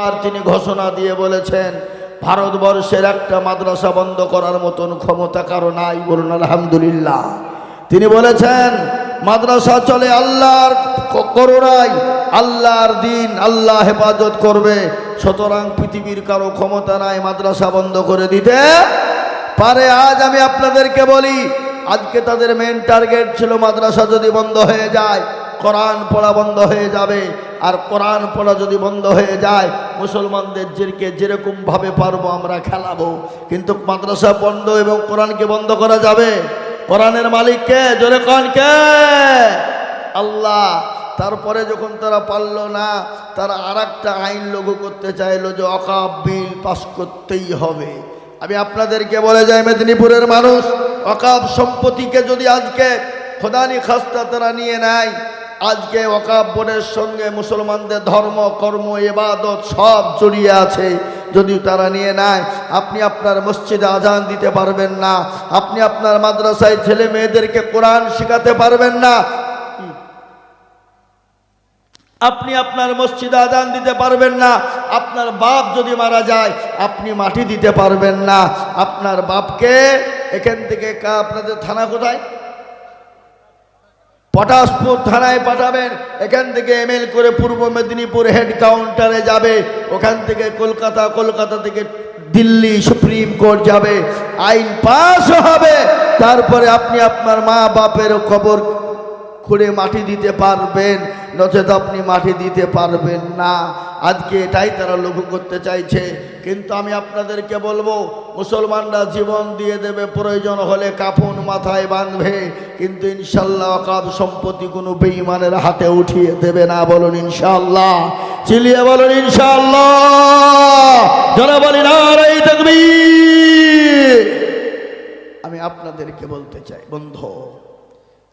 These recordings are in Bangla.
আর তিনি ঘোষণা দিয়ে বলেছেন, ভারতবর্ষের একটা মাদ্রাসা বন্ধ করার মতন ক্ষমতা কারও নাই বলুন আলহামদুলিল্লাহ। তিনি বলেছেন, মাদ্রাসা চলে আল্লাহর ক- করুণায়, আল্লাহর দিন, আল্লাহ হেফাজত করবে। সুতরাং পৃথিবীর কারও ক্ষমতা নাই মাদ্রাসা বন্ধ করে দিতে পারে। আজ আমি আপনাদেরকে বলি, আজকে তাদের মেন টার্গেট ছিল মাদ্রাসা যদি বন্ধ হয়ে যায়, কোরআন পড়া বন্ধ হয়ে যাবে। আর কোরআন পড়া যদি বন্ধ হয়ে যায়, মুসলমানদের যেরকে যেরকমভাবে পারব আমরা খেলাবো। কিন্তু মাদ্রাসা বন্ধ এবং কোরআনকে বন্ধ করা যাবে? কোরআনের মালিককে জোরে কে? আল্লাহ। তারপরে যখন তারা পারল না, তারা আর আইন লঘু করতে চাইলো যে অকাব বিল পাস করতেই হবে। আমি আপনাদেরকে বলে যাই, মেদিনীপুরের মানুষ অকাব সম্পত্তিকে যদি আজকে খোদানি খাস্তা তারা নিয়ে নেয় আজকে বোর্ডের সঙ্গে মুসলমানদের ধর্ম, কর্ম এবাদত সব জড়িয়ে আছে। যদি তারা নিয়ে নেয় আপনি আপনার মসজিদে আজান দিতে পারবেন না। আপনি আপনার মাদ্রাসায় ছেলে মেয়েদেরকে কোরআন শেখাতে পারবেন না। আপনি আপনার মসজিদে আজান দিতে পারবেন না। আপনার বাপ যদি মারা যায়, আপনি মাটি দিতে পারবেন না। আপনার বাপকে এখান থেকে আপনাদের থানা কোথায়? পটাশপুর থানায় পাঠাবেন। এখান থেকে এমএল করে পূর্ব মেদিনীপুর হেড কাউন্টারে যাবে। ওখান থেকে কলকাতা কলকাতা থেকে দিল্লি সুপ্রিম কোর্ট যাবে। আইন পাস হবে। তারপরে আপনি আপনার মা বাপের খবর খুঁড়ে মাটি দিতে পারবেন। নচেত আপনি মাটি দিতে পারবেন না। আজকে এটাই তারা লঘু করতে চাইছে। কিন্তু আমি আপনাদেরকে বলব, মুসলমানরা জীবন দিয়ে দেবে, প্রয়োজন হলে কাফন মাথায় বাঁধবে, কিন্তু ইনশাল্লাহ অকাব সম্পত্তি কোনো বেঈমানের হাতে উঠিয়ে দেবে না, বলুন ইনশাল্লাহ। চিলিয়ে বলুন ইনশাল্লাহ। আমি আপনাদেরকে বলতে চাই, বন্ধু,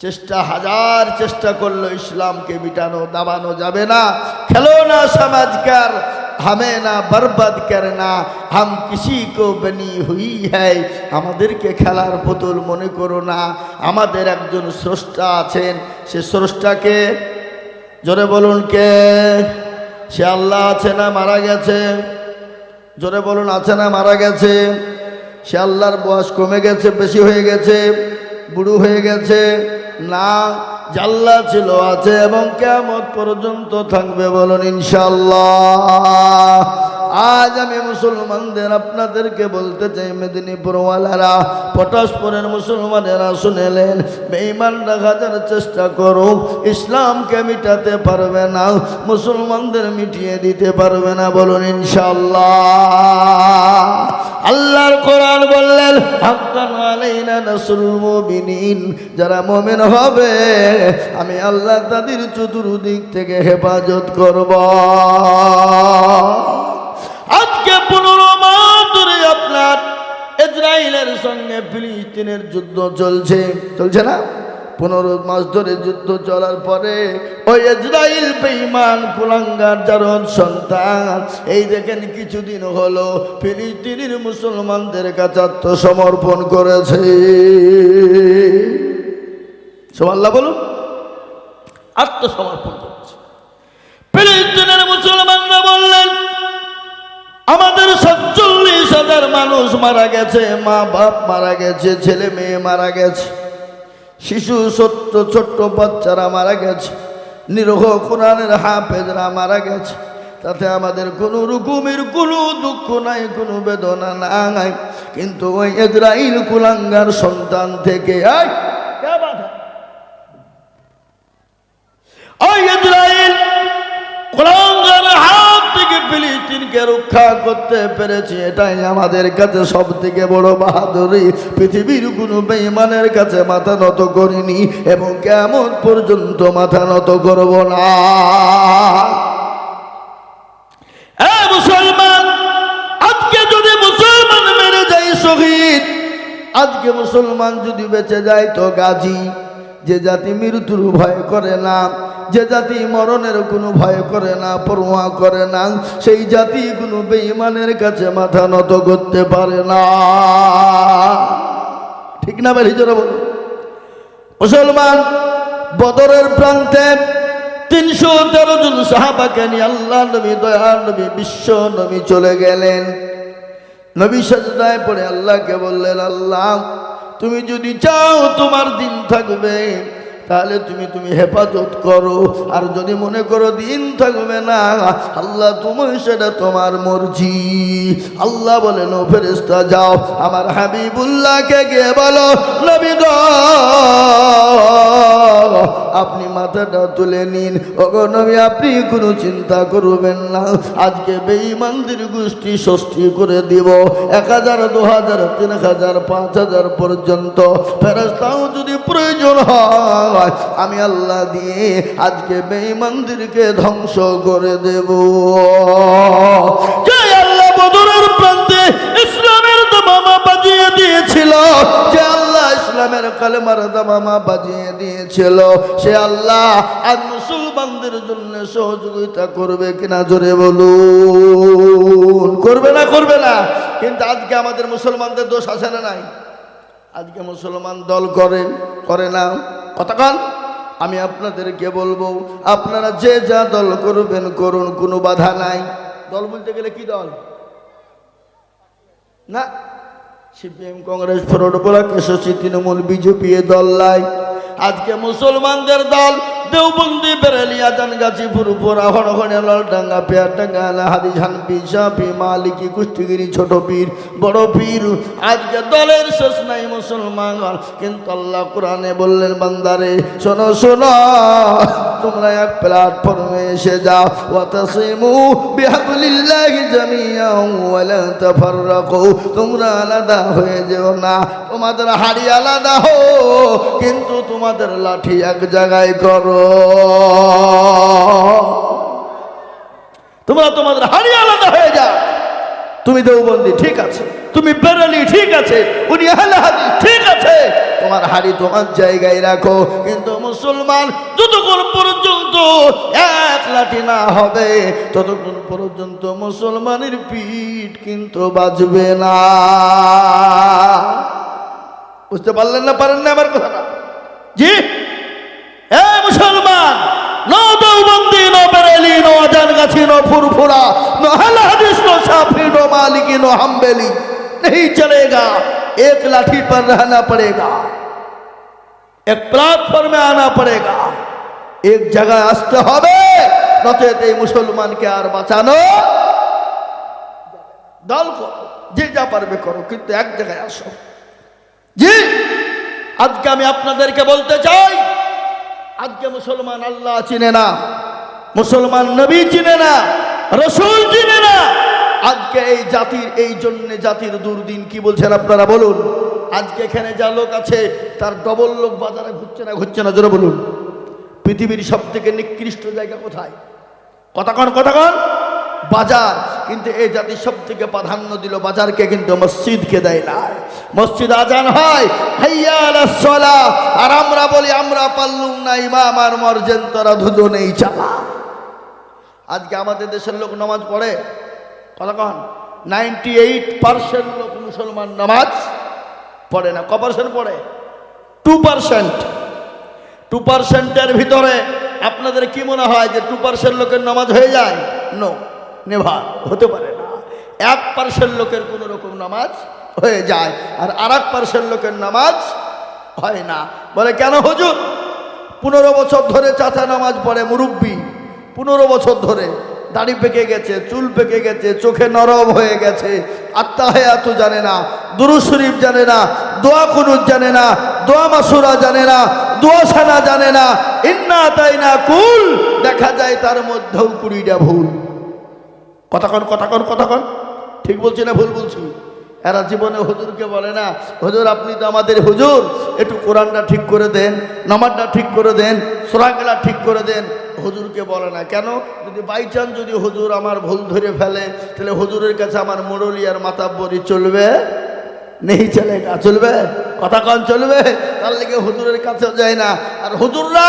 চেষ্টা, হাজার চেষ্টা করল ইসলামকে মিটানো, দাবানো যাবে না। খেলো না সমাজকার না বরবাদ করে না হাম কিসি কো বনি হুই হ্যায় আমাদেরকে খেলার পুতুল মনে করো না। আমাদের একজন স্রষ্টা আছেন, সে স্রষ্টাকে জোরে বলুন কে? সে আল্লাহ আছে না মারা গেছে? জোরে বলুন, আছে না মারা গেছে? সে আল্লাহর বয়স কমে গেছে, বেশি হয়ে গেছে? বুড়ো হয়ে গেছে। না জাল্লা ছিল আছে এবং কেমন পর্যন্ত থাকবে বলুন ইনশাল্লাহ আজ আমি মুসলমানদের আপনাদেরকে বলতে চাই, মেদিনীপুরওয়ালারা, পটাশপুরের মুসলমানেরা শুনেলেন বেঈমান রাখার চেষ্টা করুক, ইসলামকে মিটাতে পারবে না, মুসলমানদের মিটিয়ে দিতে পারবে না, বলুন ইনশাল্লাহ আল্লাহর কোরআন বললেন যারা মুমিন হবে, আমি আল্লাহ তাদের চতুর্দিক থেকে হেফাজত করব। আজকে পনেরো মাস ধরে আপনার ইসরায়েলের সঙ্গে ফিলিস্তিনের যুদ্ধ চলছে। চলছে না? পনেরো মাস ধরে যুদ্ধ চলার পরে ওই ইসরায়েল বেঈমান, কুলাঙ্গার জারদ সন্তান, এই দেখেন কিছুদিন হলো ফিলিস্তিনের মুসলমানদের কাছে আত্মসমর্পণ করেছে। সোমাল্লাহ বলুন। আত্মসমর্পণ করেছে। ফিলিস্তিনের মুসলমানরা বললেন মানুষ মারা গেছে, মা বাপ মারা গেছে, ছেলে মেয়ে মারা গেছে, শিশু, ছোট্ট ছোট্ট বাচ্চারা মারা গেছে, নিরহ কোরআনের হাফেজরা মারা গেছে। তাতে আমাদের কোনো রকমের, কোনো দুঃখ নাই, কোনো বেদনা নাই। কিন্তু ওই এজরাইল কুলাঙ্গার সন্তান থেকে, আয় ওই হাত থেকে ফিলিস্তিনকে রক্ষা করতে পেরেছি, এটাই আমাদের কাছে সব থেকে বড় বাহাদুরি। পৃথিবীর কোনো বেঈমানের কাছে মাথা নত করিনি এবং কেমন পর্যন্ত মাথা নত করব না। মুসলমান, আজকে যদি মুসলমান যায় শহীদ, আজকে মুসলমান যদি বেঁচে যায় তো গাজী। যে জাতি মৃত্যুর ভয় করে না, যে জাতি মরণের কোনো ভয় করে না, পরোয়া করে না, সেই জাতি কোনো বেঈমানের কাছে মাথা নত করতে পারে না। ঠিক না বেরিয়ে বলুন মুসলমান বদরের প্রান্তে তিনশো তেরো জন সাহাবাকে নিয়ে আল্লাহ নবী, দয়াল নবী, বিশ্ব নবী চলে গেলেন। নবী সাজদায় পড়ে আল্লাহকে বললেন, আল্লাহ তুমি যদি চাও তোমার দিন থাকবে তাহলে তুমি তুমি হেফাজত করো। আর যদি মনে করো দিন থাকবে না, আল্লাহ তুমি সেটা তোমার মর্জি। আল্লাহ বলেন, ও ফেরেস্তা যাও। আমার হাবিবুল্লাহকে গিয়ে বলো, নবী গো, আপনি মাথাটা তুলে নিন। ওগো নবী, আপনি কোনো চিন্তা করবেন না। আজকে বেঈমানদের গোষ্ঠী ষষ্ঠী করে দিব। এক হাজার, দু হাজার, তিন হাজার, পাঁচ হাজার পর্যন্ত। ফেরস্তাও যদি প্রয়োজন হয় আমি আল্লাহ দিয়ে আজকে বেঈমানদেরকে ধ্বংস করে দেব। যে আল্লাহ বদরের প্রান্তে ইসলামের দামামা বাজিয়ে দিয়েছিল, যে আল্লাহ ইসলামের কালেমার দামামা বাজিয়ে দিয়েছিল, সে আল্লাহ আজ মুসলমানদের জন্য সহযোগিতা করবে কিনা জোরে বলুন। করবে না করবে না। কিন্তু আজকে আমাদের মুসলমানদের দোষ আছে না নাই? আজকে মুসলমান দল করে করে না। কতক্ষণ আমি আপনাদেরকে বলব, আপনারা যে যা দল করবেন করুন, কোনো বাধা নাই। দল বলতে গেলে কি দল? না, সিপিএম, কংগ্রেস ফ্রন্ট বলা কেশি তৃণমূল, বিজেপি দল নাই। আজকে মুসলমানদের দল দেওবন্দি বেরেলিয়া জানগাছিপুর পোড়া হড়হড়ে লালডাঙ্গা পেয়ারডাঙ্গা হাদি ঝানপি সাপি মালিকি কুষ্টিগিরি ছোট পীর, বড় পীর। আজকে দলের শেষ নাই মুসলমান, কিন্তু আল্লাহ কোরআনে বললেন, বান্দারে, শোনো শোনো। তোমরা এক প্ল্যাটফর্মে এসে যাও। ওয়াতাসিমু ওয়ালা তাফাররাকু। তোমরা আলাদা হয়ে যেও না। তোমাদের হাড়ি আলাদা হো, কিন্তু তোমাদের লাঠি এক জায়গায় করো। তোমরা তোমাদের হাড়ি আলাদা হয়ে যাও। তুমি দেওবন্দি ঠিক আছে, তুমি বেরালি ঠিক আছে উনি আহলে ঠিক আছে। তোমার হাড়ি তোমার জায়গায় রাখো, কিন্তু মুসলমান যতক্ষণ পর্যন্ত এক লাঠি না হবে ততক্ষণ পর্যন্ত মুসলমানের পিঠ কিন্তু বাজবে না বুঝতে পারলেন না পারেন না আমার কথাটা জি এ মুসলমান no Deobandi no Bareilly no Ajangachhi no Furfura no Ahle Hadith no Shafi no Maliki no Hanbali नहीं चलेगा एक लाठी पर रहना पड़ेगा এক প্ল্যাটফর্মে আনা পড়েগা। এক জায়গায় আসতে হবে, নচেত এই মুসলমানকে আর বাঁচানো দল করো, যে যা পারবে করো, কিন্তু এক জায়গায় আসো। জি, আজকে আমি আপনাদেরকে বলতে চাই, আজকে মুসলমান আল্লাহ চিনে না, মুসলমান নবী চিনে না, রসুল চিনে না। আজকে এই জাতির, এই জন্য জাতির দুর্দিন কি বলছেন আপনারা বলুন। আজকে এখানে যা লোক আছে তার ডবল লোক বাজারে ঘুরছে না ঘুরছে না, জোরে বলুন। পৃথিবীর সব থেকে নিকৃষ্ট জায়গা কোথায়? কতক্ষণ কতক্ষণ বাজার, কিন্তু এই জাতির সব থেকে প্রাধান্য দিল বাজারকে, কিন্তু মসজিদকে দেয় না। মসজিদ আজান হয় হাইয়া আলাস আর আমরা বলি, আমরা পারলুম না ইমাম, আর মর্জেন, তোরা দুজনেই চালা আজকে আমাদের দেশের লোক নামাজ পড়ে। কতক্ষণ নাইনটি এইট পার্সেন্ট লোক মুসলমান নামাজ পড়ে না। ক পার্সেন্ট পড়ে? টু পার্সেন্ট টু পার্সেন্টের ভিতরে আপনাদের কি মনে হয় যে টু পার্সেন্ট লোকের নামাজ হয়ে যায়? নো নেভার হতে পারে না। এক পার্সেন্ট লোকের কোনো রকম নামাজ হয়ে যায় আর আর এক পার্সেন্ট লোকের নামাজ হয় না। বলে কেন হুজুর? পনেরো বছর ধরে চাচা নামাজ পড়ে মুরব্বী। পনেরো বছর ধরে দাড়ি পেকে গেছে, চুল পেকে গেছে, চোখে নরম হয়ে গেছে। আত্মা আত্মাহায়াতু জানে না, দুরু শরীফ জানে না, দোয়া কুনুত জানে না, দোয়া মাসুরা জানে না, দোয়া সানা জানে না। ইন্না তাই না কুল, দেখা যায় তার মধ্যেও কুড়িটা ভুল। কথাক্ষণ কথাক্ষণ কথাক্ষণ ঠিক বলছি না ভুল বলছি? এরা জীবনে হুজুরকে বলে না, হুজুর, আপনি তো আমাদের হুজুর। একটু কোরআনটা ঠিক করে দেন, নামাজটা ঠিক করে দেন, সোরাগেলা ঠিক করে দেন হুজুরকে বলে না। কেন? যদি বাই চান্স যদি হুজুর আমার ভুল ধরে ফেলে, তাহলে হুজুরের কাছে আমার মুরলি আর মাতাব্বরি চলবে? নেই চলেগা চলবে? কথা কন, চলবে? তার লেগে হুজুরের কাছে যায় না। আর হুজুররা,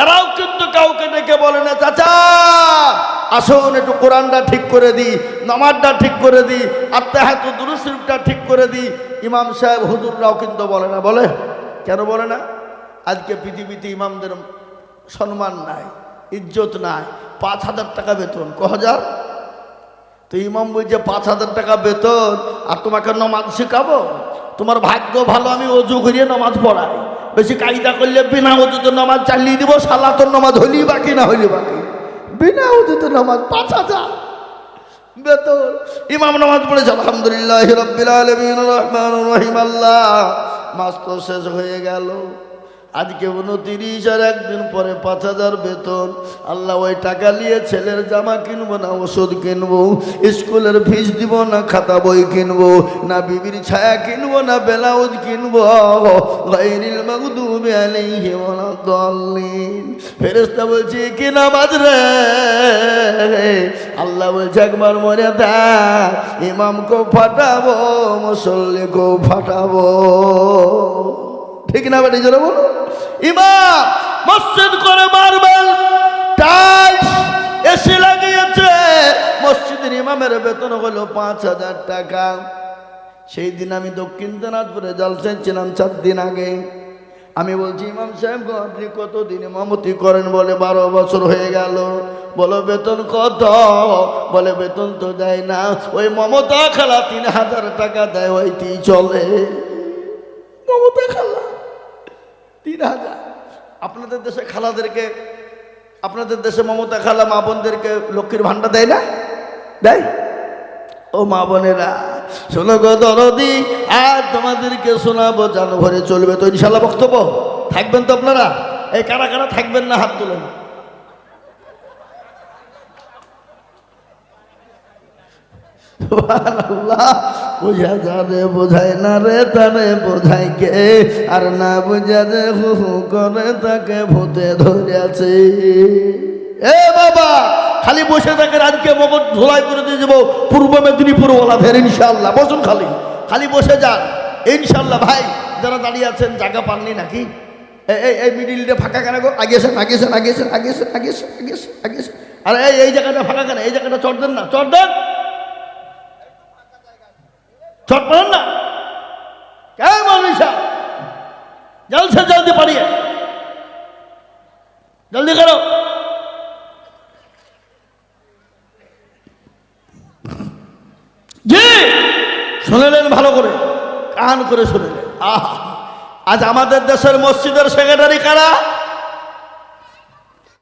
এরাও কিন্তু কাউকে ডেকে বলে না, চাচা, আসুন একটু কোরআনটা ঠিক করে দিই, নামাজটা ঠিক করে দিই আত্মাহাত দুরুশরীফটা ঠিক করে দিই। ইমাম সাহেব হুজুররাও কিন্তু বলে না। বলে? কেন বলে না? আজকে পৃথিবীতে ইমামদের সম্মান নাই। ইজ্জত নাই, পাঁচ হাজার টাকা বেতন, ক হাজার? তো ইমাম বলছে পাঁচ হাজার টাকা বেতন, আর তোমাকে নমাজ শেখাবো? তোমার ভাগ্য ভালো, আমি অজু করিয়ে নমাজ পড়াই। বেশি কায়দা করলে বিনা অজুতে নমাজ চালিয়ে দিব, সালা তোর নমাজ হলি বাকি, না হলি বাকি। বিনা অজুতে নমাজ, পাঁচ হাজার। বেতন। ইমাম নামাজ পড়েছে, আলহামদুলিল্লাহ রব্বিল আলমিন রহমান রহিম, আল্লাহ। মাস তো শেষ হয়ে গেল। আজকে উনতিরিশ আর একদিন পরে পাঁচ হাজার বেতন। আল্লাহ ওই টাকা নিয়ে ছেলের জামা কিনবো না, ওষুধ কিনবো, স্কুলের ফিস দিব না, খাতা বই কিনবো, না বিবির ছায়া কিনবো, না ব্লাউজ কিনবো। গায়রিল মাগদুবি ফেরেশতা বলছে, কি রে? আল্লাহ বলছে, একবার মরে দেখ ইমামকে ফাটাবো, মুসল্লিকেও ফাটাবো। ঠিক না বেটি জোরে বলো ইমাম মসজিদ করে মারবেল টাইলস এসি লাগিয়েছে। মসজিদের ইমামের বেতন হলো পাঁচ হাজার টাকা। সেই দিন আমি দক্ষিণ দিনাজপুরে জলসায় ছিলাম চার দিন আগে। আমি বলছি, ইমাম সাহেব আপনি কতদিন ইমামতি করেন বলে বারো বছর হয়ে গেল। বলো, বেতন কত? বলে, বেতন তো দেয় না। ওই মমতা খেলা তিন হাজার টাকা দেয় ওইটি চলে। মমতা খালা? তিন হাজার। আপনাদের দেশে খালাদেরকে, আপনাদের দেশে মমতা খালা মা বোনদেরকে লক্ষ্মীর ভান্ডার দেয় না? দেয়? ও মা বোনেরা, শোনো গো দরদি, আর তোমাদেরকে শোনাবো জানো ভরে চলবে তো ইনশাল্লাহ বক্তব্য। থাকবেন তো আপনারা? এই কারা কারা থাকবেন না হাত তুলেন? আল্লাহ বুঝা যাবে, বোঝায় না রে তারে বোঝায় কে? আর না বুঝা যে হু হু করে তাকে ভূতে ধরেছে এ বাবা, খালি বসে থাকে আজকে মগজ ধোলাই করে দিয়ে যাব পূর্ব মেদিনীপুর ওলা ফের ইনশাল্লাহ বসুন খালি। খালি বসে যান। ইনশাল্লাহ ভাই, যারা দাঁড়িয়ে আছেন, জায়গা পাননি নাকি? এই এই মিডিলটা ফাঁকা কেন গো? আগে এসেন আগে এসেন আগে এসেন আগে এসেন আগে এসেন আগে এসেন আগে এসেন। আরে, এই এই জায়গাটা ফাঁকা কেন? এই জায়গাটা চট দেন না চট দেন। চট পারেন না। কে মানুষা জলসে জলদি পারিয়ে জলদি করো। জি, শুনেলেন ভালো করে। কান করে শুনেলেন। আহা, আজ আমাদের দেশের মসজিদের সেক্রেটারি কারা?